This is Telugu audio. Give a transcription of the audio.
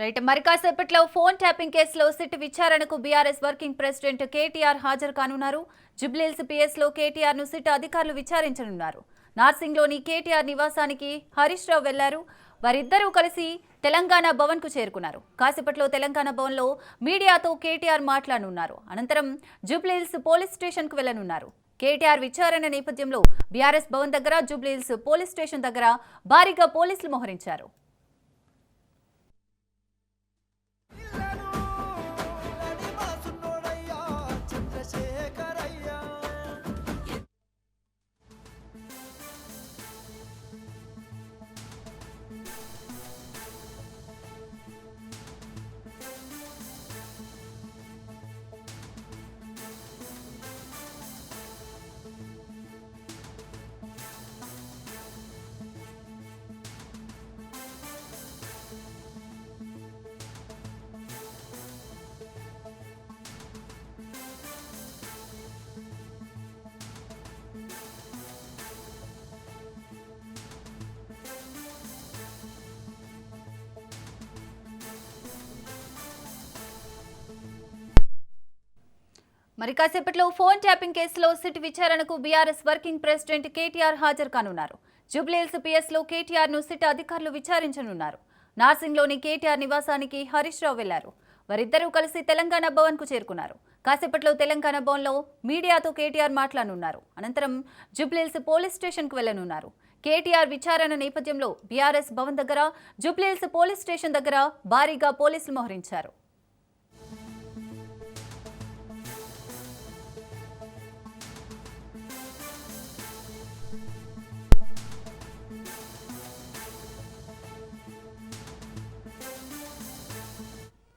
రైట్ మరి కాసేపట్లో ఫోన్ ట్యాపింగ్ కేసులో సిట్ విచారణకు బీఆర్ఎస్ వర్కింగ్ ప్రెసిడెంట్ కేటీఆర్ హాజరు కానున్నారు. జుబ్లీల్స్ పిఎస్లో కేటీఆర్ను సిట్ అధికారులు విచారించనున్నారు. నార్సింగ్లోని కేటీఆర్ నివాసానికి హరీష్ రావు వెళ్ళారు. వారిద్దరూ కలిసి తెలంగాణ భవన్కు చేరుకున్నారు. కాసేపట్లో తెలంగాణ భవన్లో మీడియాతో కేటీఆర్ మాట్లాడనున్నారు. అనంతరం జుబ్లీల్స్ పోలీస్ స్టేషన్కు వెళ్ళనున్నారు. కేటీఆర్ విచారణ నేపథ్యంలో బీఆర్ఎస్ భవన్ దగ్గర జుబ్లీల్స్ పోలీస్ స్టేషన్ దగ్గర భారీగా పోలీసులు మోహరించారు. మరి కాసేపట్లో ఫోన్ ట్యాపింగ్ కేసులో సిట్ విచారణకు బీఆర్ఎస్ వర్కింగ్ ప్రెసిడెంట్ కేటీఆర్ హాజరు కానున్నారు. జూబ్లీహిల్స్ పిఎస్లో కేటీఆర్ను సిట్ అధికారులు విచారించనున్నారు. నార్సింగ్లోని కేటీఆర్ నివాసానికి హరీష్ రావు వెళ్ళారు. వారిద్దరూ కలిసి తెలంగాణ భవన్కు చేరుకున్నారు. కాసేపట్లో తెలంగాణ భవన్లో మీడియాతో కేటీఆర్ మాట్లాడనున్నారు. అనంతరం జూబ్లీహిల్స్ పోలీస్ స్టేషన్కు వెళ్ళనున్నారు. కేటీఆర్ విచారణ నేపథ్యంలో బీఆర్ఎస్ భవన్ దగ్గర జూబ్లీహిల్స్ పోలీస్ స్టేషన్ దగ్గర భారీగా పోలీసులు మోహరించారు.